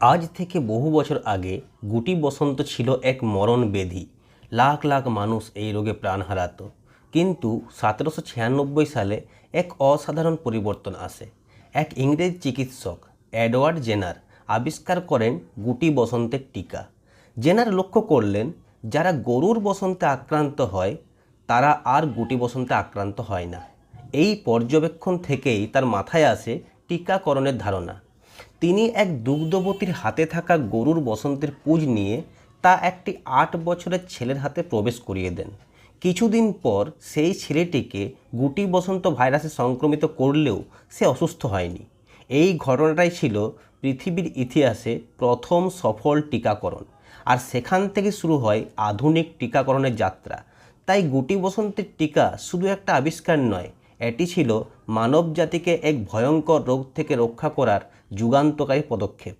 আজ থেকে বহু বছর আগে গুটি বসন্ত ছিল এক মরণ ব্যাধি লাখ লাখ মানুষ এই রোগে প্রাণ হারাত। কিন্তু সতেরোশো ছিয়ানব্বই সালে এক অসাধারণ পরিবর্তন আসে। এক ইংরেজ চিকিৎসক, এডওয়ার্ড জেনার, আবিষ্কার করেন গুটি বসন্তের টিকা। জেনার লক্ষ্য করলেন, যারা গরুর বসন্তে আক্রান্ত হয়, তারা আর গুটি বসন্তে আক্রান্ত হয় না। এই পর্যবেক্ষণ থেকেই তার মাথায় আসে টিকাকরণের ধারণা। তিনি এক দুগ্ধবতীর হাতে থাকা গরুর বসন্তের পুঁজ নিয়ে তা একটি আট বছরের ছেলের হাতে প্রবেশ করিয়ে দেন। কিছুদিন পর সেই ছেলেটিকে গুটি বসন্ত ভাইরাসে সংক্রমিত করলেও সে অসুস্থ হয়নি। এই ঘটনাটাই ছিল পৃথিবীর ইতিহাসে প্রথম সফল টিকাকরণ। আর সেখান থেকে শুরু হয় আধুনিক টিকাকরণের যাত্রা। তাই গুটি বসন্তের টিকা শুধু একটা আবিষ্কার নয় এটি ছিল মানবজাতিকে এক ভয়ঙ্কর রোগ থেকে রক্ষা করার যুগান্তকারী পদক্ষেপ।